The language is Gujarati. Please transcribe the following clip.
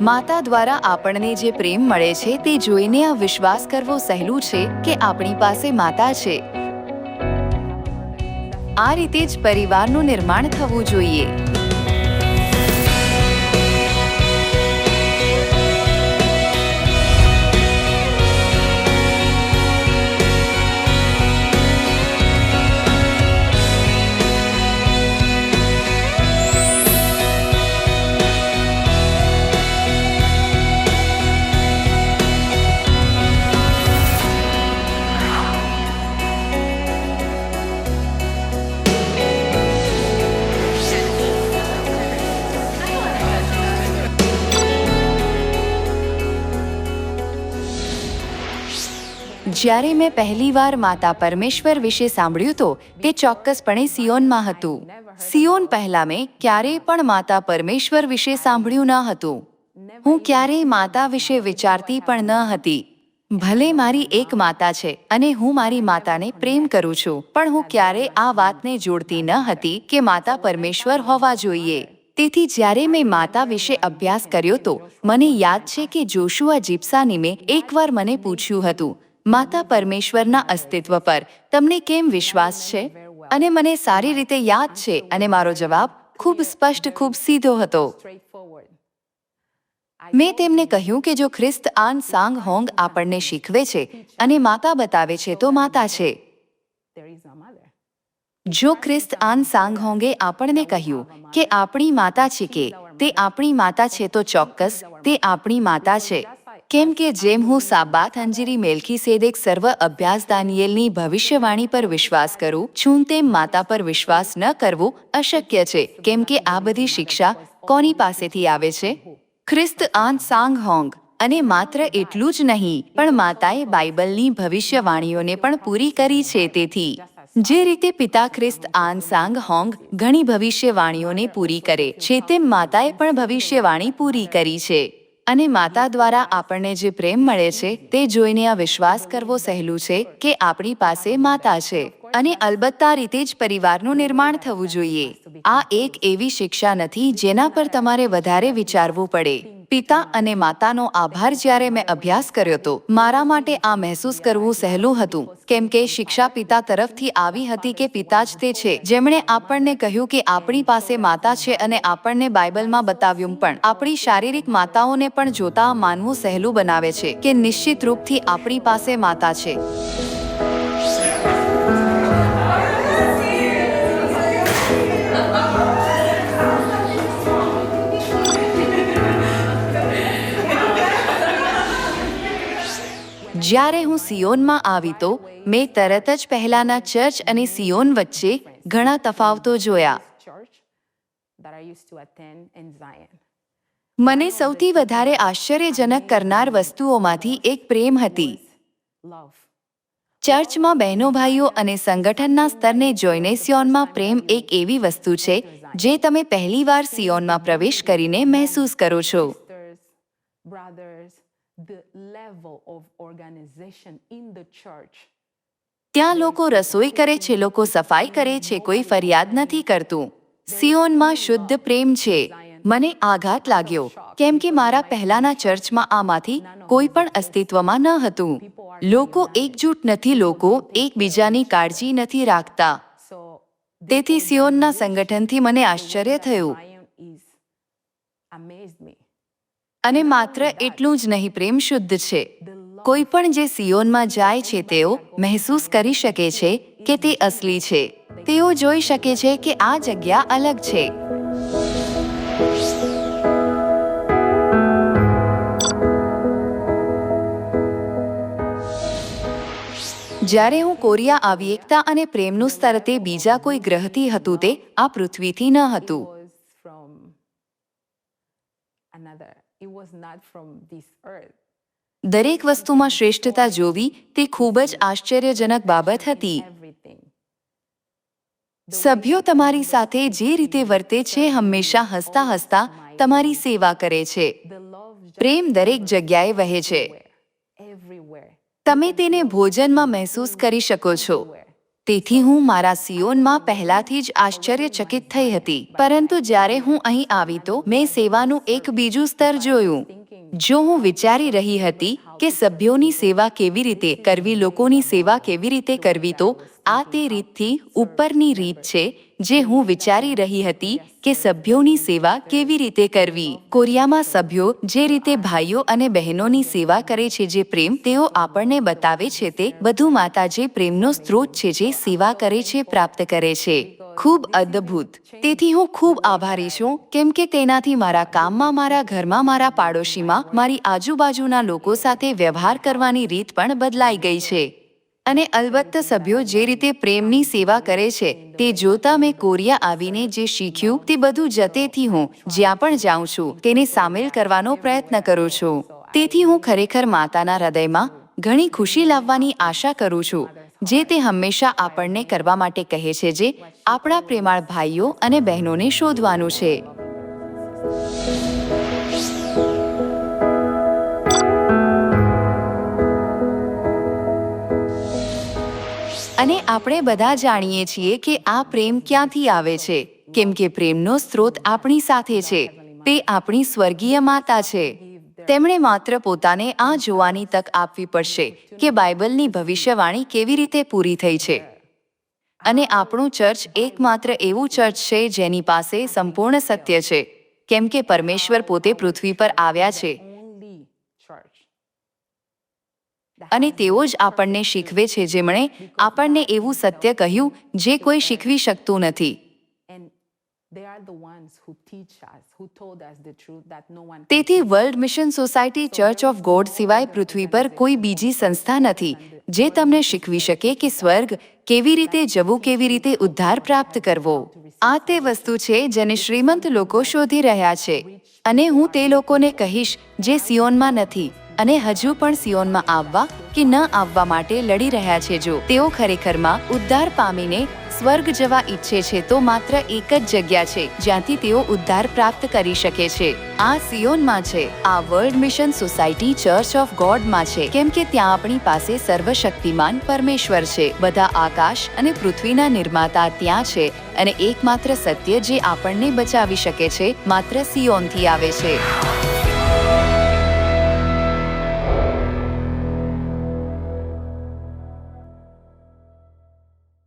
માતા દ્વારા આપણને જે પ્રેમ મળે છે તે જોઈને આ વિશ્વાસ કરવો સહેલું છે કે આપણી પાસે માતા છે. આ રીતે જ પરિવારનું નિર્માણ થવું જોઈએ. જ્યારે મેં પહેલીવાર માતા પરમેશ્વર વિશે સાંભળ્યું તો તે ચોક્કસપણે સિયોનમાં હતું. સિયોન પહેલા મેં ક્યારેય પણ માતા પરમેશ્વર વિશે સાંભળ્યું ન હતું. હું ક્યારેય માતા વિશે વિચારતી પણ ન હતી. ભલે મારી એક માતા છે અને હું મારી માતાને પ્રેમ કરું છું, પણ હું ક્યારેય આ વાતને જોડતી ન હતી કે માતા પરમેશ્વર હોવા જોઈએ. તેથી જ્યારે મેં માતા વિશે અભ્યાસ કર્યો તો મને યાદ છે કે જોશુઆ જીપ્સાનીમે એકવાર મને પૂછ્યું હતું માતા પરમેશ્વરના અસ્તિત્વ પર. તમને કેમ વિશ્વાસ છે? અને મને સારી રીતે યાદ છે અને મારો જવાબ ખૂબ સ્પષ્ટ, ખૂબ સીધો હતો. મેં તેમને કહ્યું કે જો ખ્રિસ્ત આન સાંગ હોંગ આપણને શીખવે છે અને માતા બતાવે છે, તો માતા છે. જો ખ્રિસ્ત આન સાંગહોંગે આપણને કહ્યું કે આપણી માતા છે કે તે આપણી માતા છે, તો ચોક્કસ તે આપણી માતા છે. કેમ કે જેમ હું સાબાત, અંજીરી મેલકી સેદેક, સર્વ અભ્યાસ દાનિયેલની ભવિષ્યવાણી પર વિશ્વાસ કરું, છું તેમ માતા પર વિશ્વાસ ન કરવો અશક્ય છે. કેમ કે આ બધી શિક્ષા કોની પાસેથી આવે છે? ખ્રિસ્ત આન સાંગ હોંગ. અને માત્ર એટલું જ નહીં, પણ માતાએ બાઇબલની ભવિષ્યવાણીઓને પણ પૂરી કરી છે તેથી. જે રીતે પિતા ખ્રિસ્ત આન સાંગ હોંગ ઘણી ભવિષ્યવાણીઓને પૂરી કરે, છે તેમ માતાએ પણ ભવિષ્યવાણી પૂરી કરી છે. અને માતા દ્વારા આપણને જે પ્રેમ મળે છે, તે જોઈને આ વિશ્વાસ કરવો સહેલું છે કે આપણી પાસે માતા છે. અને અલબત્ત રીતે જ પરિવારનું નિર્માણ થવું જોઈએ. આ એક એવી શિક્ષા નથી જેના પર તમારે વધારે વિચારવું પડે. પિતા અને માતાનો આભાર જ્યારે મેં અભ્યાસ કર્યો તો, મારા માટે આ મહેસૂસ કરવું સહેલું હતું, કેમ કે શિક્ષા પિતા તરફથી આવી હતી કે પિતા જ તે છે. જેમણે આપણને કહ્યું કે આપણી પાસે માતા છે અને આપણને બાઇબલમાં બતાવ્યું, પણ આપણી શારીરિક માતાઓને પણ જોતા માનવું સહેલું બનાવે છે કે નિશ્ચિત રૂપથી આપણી પાસે માતા છે. જ્યારે હું સિયોનમાં આવી તો મેં તરત જ પહેલાના ચર્ચ અને સિયોન વચ્ચે ઘણા તફાવતો જોયા. મને સૌથી વધારે આશ્ચર્યજનક કરનાર વસ્તુઓમાંથી એક પ્રેમ હતી ચર્ચમાં બહેનો ભાઈઓ અને સંગઠનના સ્તરને જોઈને સિયોનમાં પ્રેમ એક એવી વસ્તુ છે જે તમે પહેલીવાર સિયોનમાં પ્રવેશ કરીને મહેસૂસ કરો છો ત્યાં લોકો રસોઈ કરે છે લોકો સફાઈ કરે છે કોઈ ફરિયાદ નથી કરતું. સિયોનમાં શુદ્ધ પ્રેમ છે. મને આઘાત લાગ્યો કેમ કે મારા પહેલાના ચર્ચમાં આમાંથી કોઈ પણ અસ્તિત્વમાં ન હતું. લોકો એકજૂટ નથી લોકો એકબીજાની કાળજી નથી રાખતા. તેથી સિયોનના સંગઠનથી મને આશ્ચર્ય થયું. અને માત્ર એટલું જ નહીં, પ્રેમ શુદ્ધ છે. કોઈ પણ જે સિયોનમાં જાય છે, તેઓ મહેસૂસ કરી શકે છે કે તે અસલી છે. તેઓ જોઈ શકે છે કે આ જગ્યા અલગ છે. જ્યારે હું કોરિયા આવી એકતા અને પ્રેમનું સ્તર તે બીજા કોઈ ગ્રહથી હતું તે આ પૃથ્વીથી ન હતું. દરેક વસ્તુમાં શ્રેષ્ઠતા જોવી તે ખૂબ જ આશ્ચર્યજનક બાબત હતી. સભ્યો તમારી સાથે જે રીતે વર્તે છે હંમેશા હસતા હસતા તમારી સેવા કરે છે. પ્રેમ દરેક જગ્યાએ વહે છે. તમે તેને ભોજનમાં મહેસૂસ કરી શકો છો. તેથી હું મારા સિયોનમાં પહેલાથી જ આશ્ચર્યચકિત થઈ હતી. પરંતુ જ્યારે હું અહીં આવી તો મેં સેવાનું એક બીજું સ્તર જોયું. જો હું વિચારી રહી હતી કે સભ્યોની સેવા કેવી રીતે કરવી, લોકોની સેવા કેવી રીતે કરવી, તો આ તે રીતથી ઉપરની રીત છે, જે હું વિચારી રહી હતી કે સભ્યોની સેવા કેવી રીતે કરવી. કોરિયામાં સભ્યો જે રીતે ભાઈઓ અને બહેનોની સેવા કરે છે, જે પ્રેમ તેઓ આપણને બતાવે છે, તે બધું માતા જે પ્રેમનો સ્ત્રોત છે, જે સેવા કરે છે, પ્રાપ્ત કરે છે. ખૂબ અદ્ભુત. તેથી હું ખૂબ આભારી છું, કેમ કે તેનાથી મારા કામમાં, મારા ઘરમાં, મારા પાડોશીમાં, મારી આજુબાજુના લોકો સાથે વ્યવહાર કરવાની રીત પણ બદલાઈ ગઈ છે. અને અલબત્ત સભ્યો જે રીતે પ્રેમની સેવા કરે છે, તે જોતા મેં કોરિયા આવીને જે શીખ્યું, તે બધું જતેથી હું જ્યાં પણ જાઉં છું, તેને સામેલ કરવાનો પ્રયત્ન કરું છું. તેથી હું ખરેખર માતાના હૃદયમાં ઘણી ખુશી લાવવાની આશા કરું છું. જે તે હંમેશા આપણને કરવા માટે કહે છે જે આપણા પ્રેમાળ ભાઈઓ અને બહેનોને શોધવાનું છે. અને આપણે બધા જાણીએ છીએ કે આ પ્રેમ ક્યાંથી આવે છે? કેમ કે પ્રેમનો સ્ત્રોત આપણી સાથે છે. તે આપણી સ્વર્ગીય માતા છે. તેમણે માત્ર પોતાને આ જોવાની તક આપવી પડશે કે બાઇબલની ભવિષ્યવાણી કેવી રીતે પૂરી થઈ છે. અને આપણું ચર્ચ એકમાત્ર એવું ચર્ચ છે જેની પાસે સંપૂર્ણ સત્ય છે, કેમ કે પરમેશ્વર પોતે પૃથ્વી પર આવ્યા છે. અને તેઓ જ આપણને શીખવે છે જેમણે આપણને એવું સત્ય કહ્યું જે કોઈ શીખવી શકતું નથી. તેથી World Mission Society Church of God સિવાય પૃથ્વી પર કોઈ બીજી સંસ્થા નથી જે તમને શીખવી શકે કે સ્વર્ગ કેવી રીતે જવું કેવી રીતે ઉદ્ધાર પ્રાપ્ત કરવો. આ તે વસ્તુ છે જેને શ્રીમંત લોકો શોધી રહ્યા છે. અને હું તે લોકોને કહીશ જે સિયોનમાં નથી. અને હજુ પણ સિયોનમાં આવવા કે ન આવવા માટે લડી રહ્યા છે જો. તેઓ ખરેખરમાં ઉદ્ધાર પામીને સ્વર્ગ જવા ઈચ્છે છે તો માત્ર એક જ જગ્યા છે, જ્યાંથી તેઓ ઉદ્ધાર પ્રાપ્ત કરી શકે છે. આ સિયોનમાં છે. આ World Mission Society Church of ગોડમાં છે. કેમ કે ત્યાં આપણી પાસે સર્વશક્તિમાન પરમેશ્વર છે. બધા આકાશ અને પૃથ્વીના નિર્માતા ત્યાં છે અને એકમાત્ર સત્ય જે આપણને બચાવી શકે છે, માત્ર સિયોનથી આવે છે.